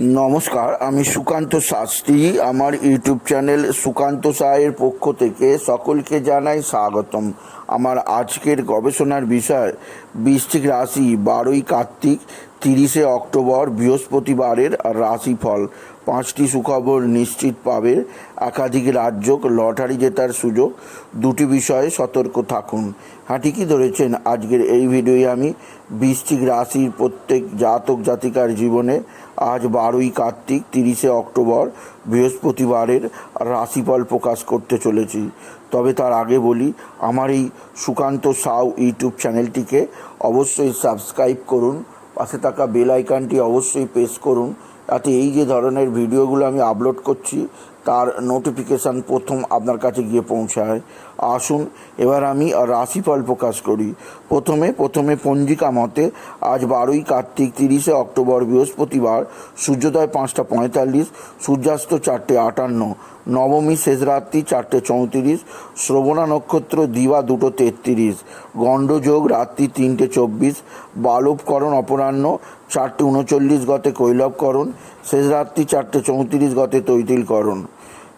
নমস্কার, আমি সুকান্ত শাস্ত্রী। আমার ইউটিউব চ্যানেল সুকান্ত সাহের পক্ষ থেকে সকলকে জানাই স্বাগতম। আমার আজকের গবেষণার বিষয়, বৃশ্চিক রাশি বারোই কার্তিক, তিরিশে অক্টোবর, বৃহস্পতিবারের রাশিফল। পাঁচটি সুখবর নিশ্চিত পাবে। একাধিক রাজ্য লটারি জেতার সুযোগ। দুটি বিষয়ে সতর্ক থাকুন। হ্যাঁ ঠিকই ধরেছেন? আজকের এই ভিডিওয়ে আমি বৃশ্চিক রাশির প্রত্যেক জাতক জাতিকার জীবনে আজ বারোই কার্তিক, তিরিশে অক্টোবর, বৃহস্পতিবারের রাশিফল প্রকাশ করতে চলেছি। তবে তার আগে বলি, আমার এই সুকান্ত সাউ ইউটিউব চ্যানেলটিকে অবশ্যই সাবস্ক্রাইব করুন, পাশে থাকা বেল আইকনটি অবশ্যই প্রেস করুন তাতে এই যে ধরনের ভিডিওগুলো আমি আপলোড করছি তার নোটিফিকেশান প্রথম আপনার কাছে গিয়ে পৌঁছায়। আসুন, এবার আমি রাশিফল প্রকাশ করি। প্রথমে প্রথমে পঞ্জিকা মতে, আজ বারোই কার্তিক, তিরিশে অক্টোবর, বৃহস্পতিবার, সূর্যোদয় পাঁচটা পঁয়তাল্লিশ, সূর্যাস্ত চারটে আটান্ন, নবমী শেষ রাত্রি চারটে চৌত্রিশ, শ্রবণা নক্ষত্র দিবা দুটো তেত্রিশ, গণ্ডযোগ রাত্রি তিনটে চব্বিশ, বালবকরণ অপরাহ্ন চারটে উনচল্লিশ গতে কৈলবকরণ শেষ রাত্রি চারটে চৌত্রিশ গতে তৈতিলকরণ।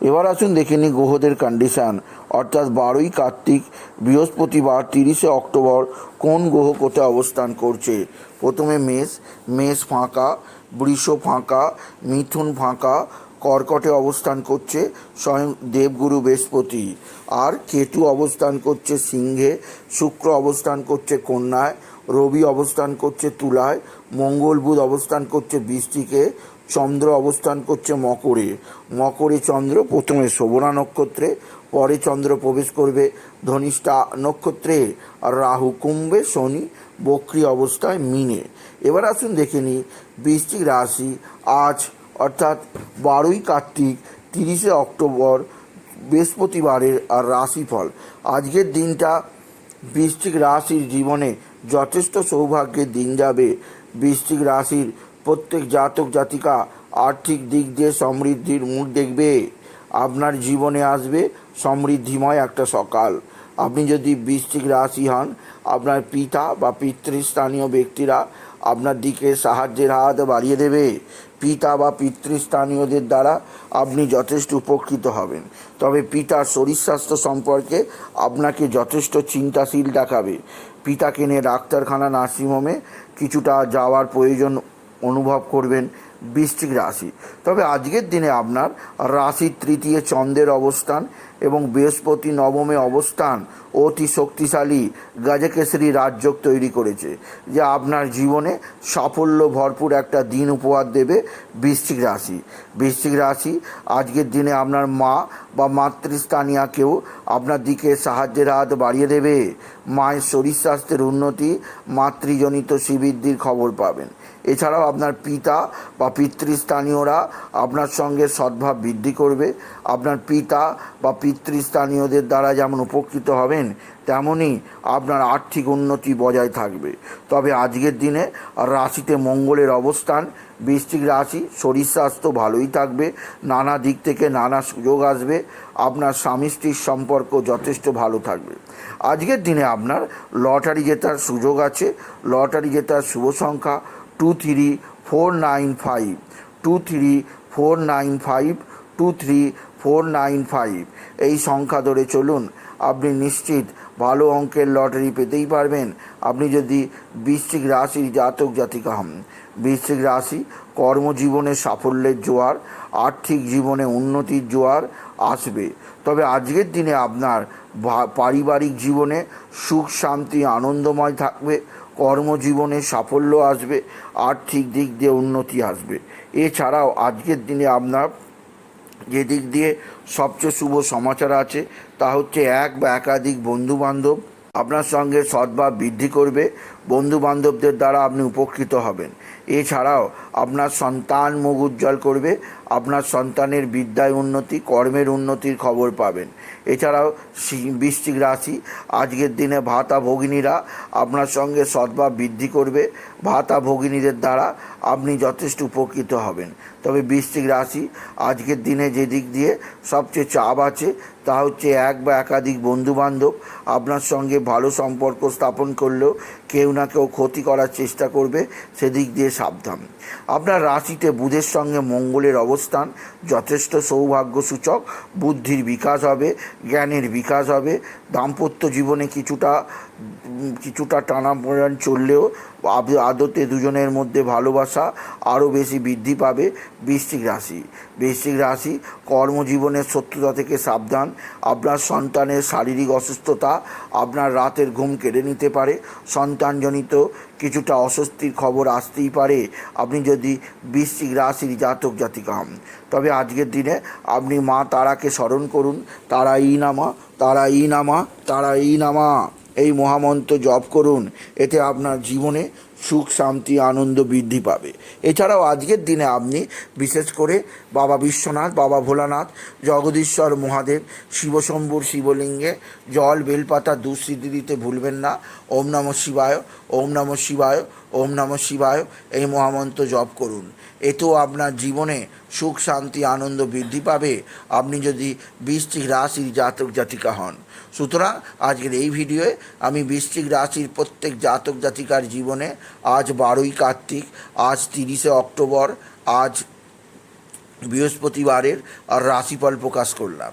এবার আসুন দেখে নিই গ্রহদের কন্ডিশান অর্থাৎ বারোই কার্তিক, বৃহস্পতিবার তিরিশে অক্টোবর কোন গ্রহ কোথায় অবস্থান করছে? প্রথমে মেষ মেষ ফাঁকা, বৃষ ফাঁকা, মিথুন ফাঁকা, কর্কটে অবস্থান করছে স্বয়ং দেবগুরু বৃহস্পতি। আর কেতু অবস্থান করছে সিংহে, শুক্র অবস্থান করছে কন্যায় রবি অবস্থান করছে তুলায়, মঙ্গল বুধ অবস্থান করছে বৃষ্টিকে, চন্দ্র অবস্থান করছে মকরে। মকরে চন্দ্র, প্রথমে শোভনা নক্ষত্রে, পরে চন্দ্র প্রবেশ করবে ধনিষ্ঠা নক্ষত্রে। আর রাহু কুম্ভে, শনি বক্রি অবস্থায় মিনে। এবার আসুন দেখে নিই বৃষ্টিক রাশি আজ, অর্থাৎ বারোই কার্তিক, তিরিশে অক্টোবর, বৃহস্পতিবারের আর রাশিফল। আজকের দিনটা বৃষ্টিক রাশির জীবনে যথেষ্ট সৌভাগ্যের দিন যাবে। বৃশ্চিক রাশির প্রত্যেক জাতক জাতিকা আর্থিক দিক দিয়ে সমৃদ্ধির মুখ দেখবে। আপনার জীবনে আসবে সমৃদ্ধিময় একটা সকাল। আপনি যদি বৃশ্চিক রাশি হন, আপনার পিতা বা পিতৃস্থানীয় ব্যক্তিরা আপনার দিকে সাহায্যের হাত বাড়িয়ে দেবে। পিতা বা পিতৃস্থানীয়দের দ্বারা আপনি যথেষ্ট উপকৃত হবেন। তবে পিতার শরীর স্বাস্থ্য সম্পর্কে আপনাকে যথেষ্ট চিন্তাশীল দেখাবে। পিতাকে নিয়ে ডাক্তারখানা নার্সিংহোমে কিছুটা যাওয়ার প্রয়োজন অনুভব করবেন। বৃশ্চিক রাশি। তবে আজকের দিনে আপনার রাশির তৃতীয় চন্দ্রের অবস্থান এবং বৃহস্পতি নবমে অবস্থান অতি শক্তিশালী গাজকেশরী রাজযোগ তৈরি করেছে, যা আপনার জীবনে সাফল্য ভরপুর একটা দিন উপহার দেবে বৃশ্চিক রাশি। বৃশ্চিক রাশি, আজকের দিনে আপনার মা বা মাতৃস্থানীয়াকেও আপনার দিকে সাহায্যের হাত বাড়িয়ে দেবে। মায়ের শরীর স্বাস্থ্যের উন্নতি, মাতৃজনিত শ্রীবৃদ্ধির খবর পাবেন। এছাড়াও আপনার পিতা বা পিতৃস্থানীয়রা আপনার সঙ্গে সদ্ভাব বৃদ্ধি করবে। আপনার পিতা বা পিতৃস্থানীয়দের দ্বারা যেমন উপকৃত হবেন তেমনই আপনার আর্থিক উন্নতি বজায় থাকবে। তবে আজকের দিনে রাশিতে মঙ্গলের অবস্থান, বৃশ্চিক রাশি, শরীর স্বাস্থ্য ভালোই থাকবে, নানা দিক থেকে নানা সুযোগ আসবে, আপনার স্বামী স্ত্রীর সম্পর্ক যথেষ্ট ভালো থাকবে। আজকের দিনে আপনার লটারি জেতার সুযোগ আছে, লটারি জেতার শুভ সংখ্যা two three four nine five two three four nine five two three four nine five. এই সংখ্যা ধরে চলুন, আপনি নিশ্চিত ভালো অঙ্কের লটারি পেতেই পারবেন। আপনি যদি বৃশ্চিক রাশির জাতক জাতিকা হন, বৃশ্চিক রাশি কর্মজীবনে সাফল্যের জোয়ার, আর্থিক জীবনে উন্নতির জোয়ার আসবে। তবে আজকের দিনে আপনার পারিবারিক জীবনে সুখ, শান্তি, আনন্দময় থাকবে, কর্মজীবনে সাফল্য আসবে, আর্থিক দিক দিয়ে উন্নতি আসবে। এছাড়াও আজকের দিনে আপনার যে দিক দিয়ে সবচেয়ে শুভ সমাচার আছে, তা হচ্ছে এক বা একাধিক বন্ধুবান্ধব আপনার সঙ্গে সদ্ভাব বৃদ্ধি করবে। বন্ধু বান্ধবদের দ্বারা আপনি উপকৃত হবেন। এছাড়াও আপনার সন্তান মুখ উজ্জ্বল করবে, আপনার সন্তানের বিদ্যায় উন্নতি, কর্মের উন্নতির খবর পাবেন। এছাড়াও বৃশ্চিক রাশি, আজকের দিনে ভাতা ভগিনীরা আপনার সঙ্গে সদ্ভাব বৃদ্ধি করবে। ভাতা ভগিনীদের দ্বারা আপনি যথেষ্ট উপকৃত হবেন। তবে বৃশ্চিক রাশি, আজকের দিনে যে দিক দিয়ে সবচেয়ে চাপ আছে, তা হচ্ছে এক বা একাধিক বন্ধুবান্ধব আপনার সঙ্গে ভালো সম্পর্ক স্থাপন করলেও কেউ না কেউ ক্ষতি করার চেষ্টা করবে, সেদিক দিয়ে সাবধান। আপনার রাশিতে বুধের সঙ্গে মঙ্গলের অবস্থান, যথেষ্ট সৌভাগ্য সূচক বুদ্ধির বিকাশ হবে, জ্ঞানের বিকাশ হবে, দাম্পত্য জীবনে কিছুটা উম, টানা টানাপোড়েন চললেও আদতে দুজনের মধ্যে ভালোবাসা আরও বেশি বৃদ্ধি পাবে বৃশ্চিক রাশি। বৃশ্চিক রাশি কর্মজীবনের শত্রুতা থেকে সাবধান আপনার সন্তানের শারীরিক অসুস্থতা আপনার রাতের ঘুম কেড়ে নিতে পারে সন্তানজনিত কিছুটা অস্বস্তির খবর আসতেই পারে আপনি যদি বৃশ্চিক রাশির জাতক জাতিকা হন। তবে আজকের দিনে আপনি মা তারাকে স্মরণ করুন তারা ই নামা তারা ই নামা তারা ই নামা। এই মহামন্ত্র জপ করুন, এতে আপনার জীবনে সুখ, শান্তি, আনন্দ বৃদ্ধি পাবে। এছাড়াও আজকের দিনে আপনি বিশেষ করে বাবা বিশ্বনাথ, বাবা ভোলানাথ, জগদীশ্বর মহাদেব, শিবশম্ভুর শিবলিঙ্গে জল, বেলপাতা দুঃস্মৃতি দিতে ভুলবেন না। ওম নম শিবায়, ওম নম শিবায়, ওম নম শিবায় এই মহামন্ত্র জপ করুন। এতেও আপনার জীবনে সুখ, শান্তি, আনন্দ বৃদ্ধি পাবে। আপনি যদি বৃশ্চিক রাশির জাতক, জাতিকা হন। সুতরাং আজকের এই ভিডিওয়ে আমি বৃশ্চিক রাশির প্রত্যেক জাতক, জাতিকার জীবনে আজ বারোই কার্তিক, আজ তিরিশে অক্টোবর, আজ বৃহস্পতিবারের আর রাশিফল প্রকাশ করলাম।